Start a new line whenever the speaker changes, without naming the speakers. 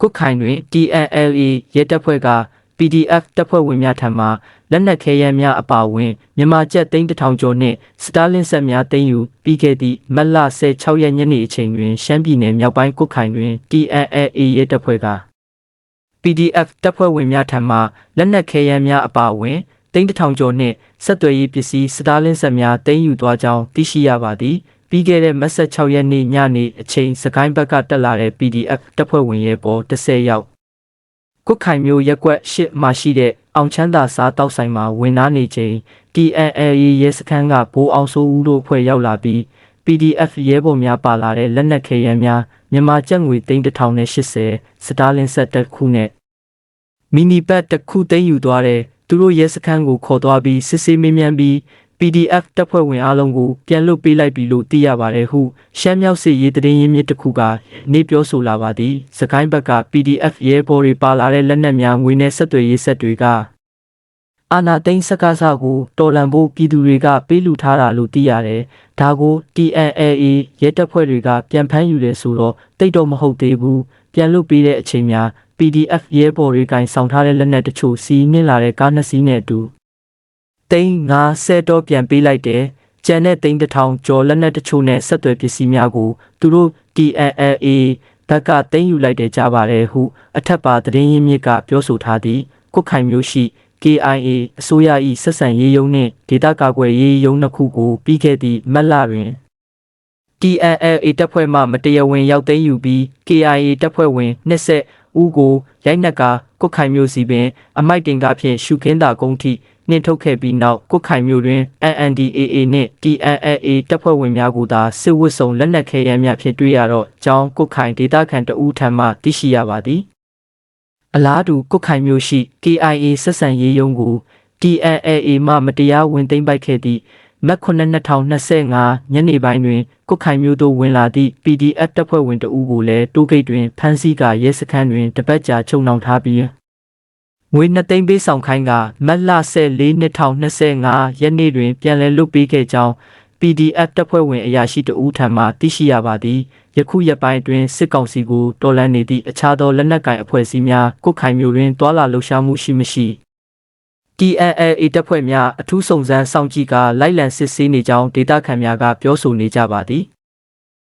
ကုတ်ခိုင်တွင် TNLA ရဲတပ်ဖွဲ့က PDF တပ်ဖွဲ့ဝင်များထံမှလက်နက်ခဲယမ်းများအပါအဝင်မြန်မာကျပ်သိန်းတစ်ထောင်ကျော်နှင့်စတားလင်းဆက်များသိမ်းယူပြီးခဲ့သည့်မတ်လ16ရက်ညနေအချိန်တွင်ရှမ်းပြည်နယ်မြောက်ပိုင်းကုတ်ခိုင်တွင် TNLA ရဲတပ်ဖွဲ့က PDF တပ်ဖွဲ့ဝင်များထံမှလက်နက်ခဲယမ်းများအပါအဝင်သိန်းတစ်ထောင်ကျော်နှင့်ဆက်သွယ်ရေးပစ္စည်းစတားလင်းဆက်များသိမ်းယူသွားကြောင်းသိရှိရပါသည် ပြီးခဲ့တဲ့မတ်16ရက်နေ့ညနေအချိန်စကိုင်းဘက်ကတက်လာတဲ့ PDF တပ်ဖွဲ့ဝင်ရဲပေါ်10ရောက်ကွတ်ခိုင်မျိုးရက်ကွက်ရှစ်မှာရှိတဲ့အောင်ချမ်းသာစားတောက်ဆိုင်မှာဝင်နာနေချိန် TNL ရဲစခန်းကဘိုးအောင်စိုးဦးတို့ဖွဲ့ရောက်လာပြီး PDF ရဲဘော်များပါလာတဲ့လက်နက်ခဲယမ်းများမြန်မာကျပ်ငွေ3080စတားလင်းဆက်တစ်ခုနဲ့မီနီပတ်တစ်ခုသိမ်းယူသွားတဲ့သူတို့ရဲစခန်းကိုခေါ်သွားပြီးစစ်ဆေးမေးမြန်းပြီး PDF တပ်ဖွဲ့ဝင်အားလုံးကိုပြန်လွတ်ပေးလိုက်ပြီလို့သိရပါတယ်ဟုရှမ်းမြောက်စစ်ရေးတရင်ရင်းမြစ်တစ်ခုကနေပြောဆိုလာပါသည်စကိုင်းဘက်က PDF ရဲဘော်တွေပါလာတဲ့လက်နက်များငွေနဲ့ဆက်သွယ်ရေးဆက်တွေကအာနာသိန်းစကားစကိုတော်လန်ဖို့ပြည်သူတွေကပေးလူထားတာလို့သိရတယ်ဒါကို TNLA ရဲတပ်ဖွဲ့တွေကပြန်ဖမ်းယူတယ်ဆိုတော့တိတ်တော့မဟုတ်သေးဘူးပြန်လွတ်ပေးတဲ့အချိန်များ PDF ရဲဘော်တွေကင်ဆောင်ထားတဲ့လက်နက်တချို့စီးနင်းလာတဲ့ကားနှစ်စီးနဲ့အတူ သိန်း90တော့ပြန်ပေးလိုက်တယ်။ကျန်တဲ့သိန်းတစ်ထောင်ကျော်လက်နက်တချို့နဲ့ဆက်သွယ်ပစ္စည်းများကိုသူတို့ TNLA ဘက်ကသိမ်းယူလိုက်တယ်ကြပါတယ်ဟု အထက်ပါသတင်းရင်းမြစ်ကပြောဆိုထားသည်ကုတ်ခိုင်မျိုးရှိ KIA အစိုးရ၏ဆက်ဆံရေးယုံနှင့်ဒေသကာကွယ်ရေးယုံနှစ်ခုကိုပြီးခဲ့သည့်မတ်လတွင် TNLA တပ်ဖွဲ့မှမတရားဝင်ရောက်သိမ်းယူပြီး KIA တပ်ဖွဲ့ဝင်20ဦးကိုရိုက်နှက်ကကုတ်ခိုင်မျိုးစီပင် အမိုက်တင်ကားဖြင့်ရှုခင်းတာကုန်းထိ နှင်ထုတ်ခဲ့ပြီးနောက်ကုတ်ခိုင်မျိုးတွင် NNDAA နှင့် TNLA တပ်ဖွဲ့ဝင်များကိုသာစစ်ဝတ်စုံလက်နက်ခဲယမ်းများဖြင့်တွေ့ရတော့ကျောင်းကုတ်ခိုင်ဒေသခံတဦးထံမှသိရှိရပါသည်အလားတူကုတ်ခိုင်မျိုးရှိ KIA ဆက်ဆံရေးယုံကို TNLA မှမတရားဝင်သိမ်းပိုက်ခဲ့သည့်မက်92025ညနေပိုင်းတွင်ကုတ်ခိုင်မျိုးသို့ဝင်လာသည့် PDF တပ်ဖွဲ့ဝင်တဦးကိုလည်းတိုးဂိတ်တွင်ဖမ်းဆီးကာရဲစခန်းတွင်တပတ်ကြာချုပ်နှောင်ထားပြီး ငွေနှစ်သိန်းပေးဆောင်ခိုင်းကမက်လ14 2025ရက်နေ့တွင်ပြန်လည်လွတ်ပေးခဲ့ကြောင်း PDF တပ်ဖွဲ့ဝင်အရာရှိတဦးထံမှသိရှိရပါသည်ယခုရက်ပိုင်းတွင်စစ်ကောင်စီကိုတော်လှန်နေသည့်အခြားသောလက်နက်ကိုင်အဖွဲ့အစည်းများကုတ်ခိုင်မျိုးတွင်တွာလာလှုပ်ရှားမှုရှိမရှိ TNLA တပ်ဖွဲ့များအထူးစုံစမ်းစောင့်ကြည့်ကာလိုက်လံစစ်ဆေးနေကြောင်းဒေသခံများကပြောဆိုနေကြပါသည်